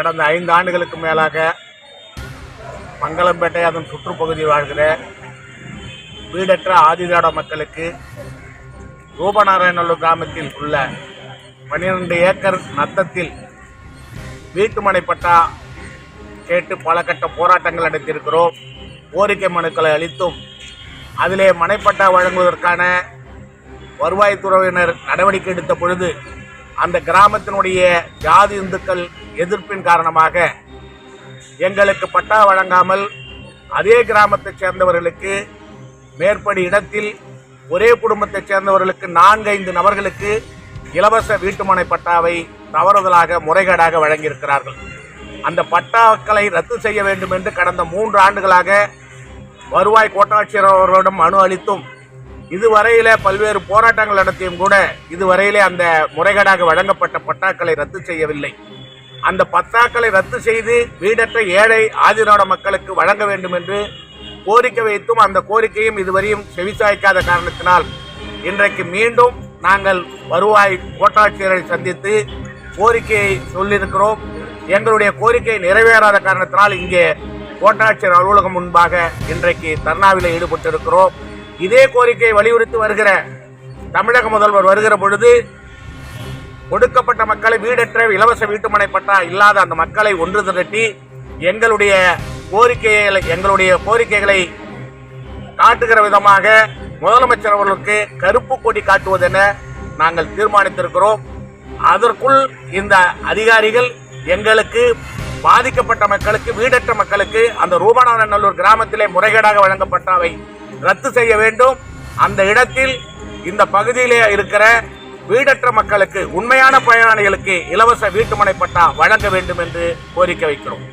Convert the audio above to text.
கடந்த ஐந்து ஆண்டுகளுக்கு மேலாக மங்களம்பேட்டை அதன் சுற்றுப்பகுதியில் வாழ்கிற வீடற்ற ஆதிதாட மக்களுக்கு ரூபநாராயணல்லூர் கிராமத்தில் உள்ள பன்னிரண்டு ஏக்கர் நத்தத்தில் வீட்டுமனை பட்டா கேட்டு பல கட்ட போராட்டங்கள் நடத்தியிருக்கிறோம். கோரிக்கை மனுக்களை அளித்தும் அதிலே மனைப்பட்டா வழங்குவதற்கான வருவாய்த்துறையினர் நடவடிக்கை எடுத்த பொழுது அந்த கிராமத்தினுடைய ஜாதி இந்துக்கள் எதிர்ப்பின் காரணமாக எங்களுக்கு பட்டா வழங்காமல் அதே கிராமத்தைச் சேர்ந்தவர்களுக்கு மேற்படி இடத்தில் ஒரே குடும்பத்தைச் சேர்ந்தவர்களுக்கு நான்கு ஐந்து நபர்களுக்கு இலவச வீட்டுமனை பட்டாவை தவறுதலாக முறைகேடாக வழங்கியிருக்கிறார்கள். அந்த பட்டாக்களை ரத்து செய்ய வேண்டும் என்று கடந்த மூன்று ஆண்டுகளாக வருவாய் கோட்டாட்சியர் அவர்களிடம் மனு அளித்தும் இதுவரையில பல்வேறு போராட்டங்கள் நடத்தியும் கூட இதுவரையிலே அந்த முறைகேடாக வழங்கப்பட்ட பட்டாக்களை ரத்து செய்யவில்லை. அந்த பத்தாக்களை ரத்து செய்து வீடற்ற ஏழை ஆதிராட மக்களுக்கு வழங்க வேண்டும் என்று கோரிக்கை வைத்தும் அந்த கோரிக்கையும் இதுவரையும் செவிசாய்க்காத காரணத்தினால் இன்றைக்கு மீண்டும் நாங்கள் வருவாய் கோட்டாட்சியரை சந்தித்து கோரிக்கையை சொல்லியிருக்கிறோம். எங்களுடைய கோரிக்கை நிறைவேறாத காரணத்தினால் இங்கே கோட்டாட்சியர் அலுவலகம் முன்பாக இன்றைக்கு தர்ணாவில் ஈடுபட்டிருக்கிறோம். இதே கோரிக்கையை வலியுறுத்தி வருகிற தமிழக முதல்வர் வருகிற பொழுது ஒடுக்கப்பட்ட மக்களை வீடற்ற இலவச வீட்டுமனை பட்டா இல்லாத அந்த மக்களை ஒன்று திரட்டி எங்களுடைய கோரிக்கைகளை எங்களுடைய கோரிக்கைகளை காட்டுகிற விதமாக முதலமைச்சர் அவர்களுக்கு கருப்பு கொடி காட்டுவதென நாங்கள் தீர்மானித்திருக்கிறோம். அதற்குள் இந்த அதிகாரிகள் எங்களுக்கு பாதிக்கப்பட்ட மக்களுக்கு வீடற்ற மக்களுக்கு அந்த ரூபநாதநல்லூர் கிராமத்திலே முறைகேடாக வழங்கப்பட்டவை ரத்து செய்ய வேண்டும். அந்த இடத்தில் இந்த பகுதியிலே இருக்கிற வீடற்ற மக்களுக்கு உண்மையான பயனாளிகளுக்கு இலவச வீட்டுமனை பட்டா வழங்க வேண்டும் என்று கோரிக்கை வைக்கிறோம்.